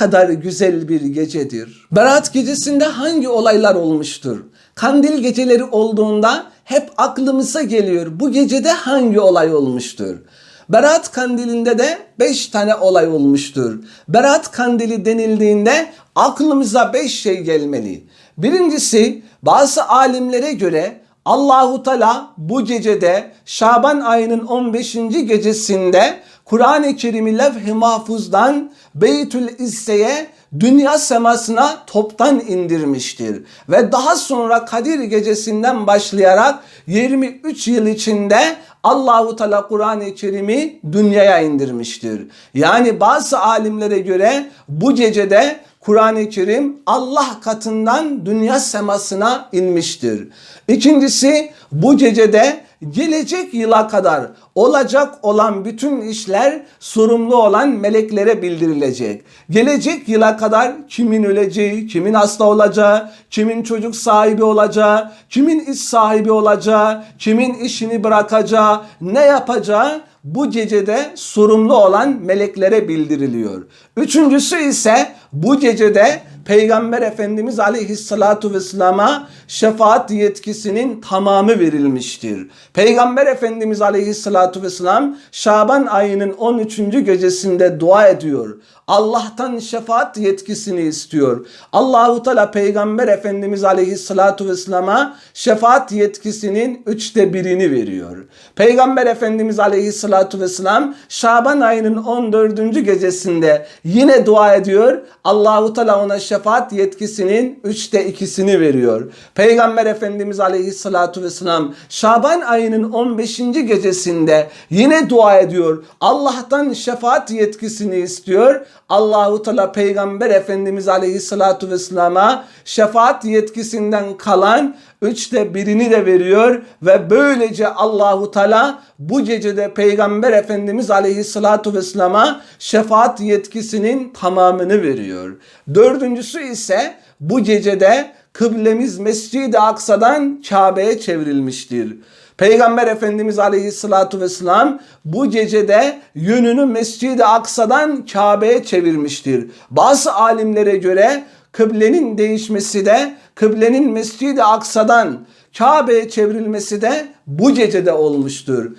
kadar güzel bir gecedir. Berat gecesinde hangi olaylar olmuştur? Kandil geceleri olduğunda hep aklımıza geliyor. Bu gecede hangi olay olmuştur? Berat kandilinde de 5 tane olay olmuştur. Berat kandili denildiğinde aklımıza 5 şey gelmeli. Birincisi bazı alimlere göre Allahu Teala bu gecede Şaban ayının 15. gecesinde Kur'an-ı Kerim'i levh-i mahfuzdan Beytül İzze'ye dünya semasına toptan indirmiştir. Ve daha sonra Kadir gecesinden başlayarak 23 yıl içinde Allahu Teala Kur'an-ı Kerim'i dünyaya indirmiştir. Yani bazı alimlere göre bu gecede Kur'an-ı Kerim Allah katından dünya semasına inmiştir. İkincisi bu gecede gelecek yıla kadar olacak olan bütün işler sorumlu olan meleklere bildirilecek. Gelecek yıla kadar kimin öleceği, kimin hasta olacağı, kimin çocuk sahibi olacağı, kimin iş sahibi olacağı, kimin işini bırakacağı, ne yapacağı bu gecede sorumlu olan meleklere bildiriliyor. Üçüncüsü ise bu gecede Peygamber Efendimiz Aleyhissalatu Vesselam'a şefaat yetkisinin tamamı verilmiştir. Peygamber Efendimiz Aleyhissalatu Vesselam Şaban ayının 13. gecesinde dua ediyor. Allah'tan şefaat yetkisini istiyor. Allahu Teala Peygamber Efendimiz Aleyhissalatu Vesselam'a şefaat yetkisinin üçte birini veriyor. Peygamber Efendimiz Aleyhissalatu Vesselam Şaban ayının 14. gecesinde yine dua ediyor. Allahu Teala ona şefaat yetkisinin üçte ikisini veriyor. Peygamber Efendimiz Aleyhissalatu Vesselam Şaban ayının 15. gecesinde yine dua ediyor. Allah'tan şefaat yetkisini istiyor. Allahu Teala Peygamber Efendimiz Aleyhissalatu Vesselam'a şefaat yetkisinden kalan üçte birini de veriyor ve böylece Allahu Teala bu gecede Peygamber Efendimiz Aleyhissalatu Vesselam'a şefaat yetkisinin tamamını veriyor. Dördüncüsü ise bu gecede kıblemiz Mescid-i Aksa'dan Kabe'ye çevrilmiştir. Peygamber Efendimiz Aleyhissalatu Vesselam bu gecede yönünü Mescid-i Aksa'dan Kabe'ye çevirmiştir. Bazı alimlere göre kıblenin değişmesi de kıblenin Mescid-i Aksa'dan Kabe'ye çevrilmesi de bu gecede olmuştur.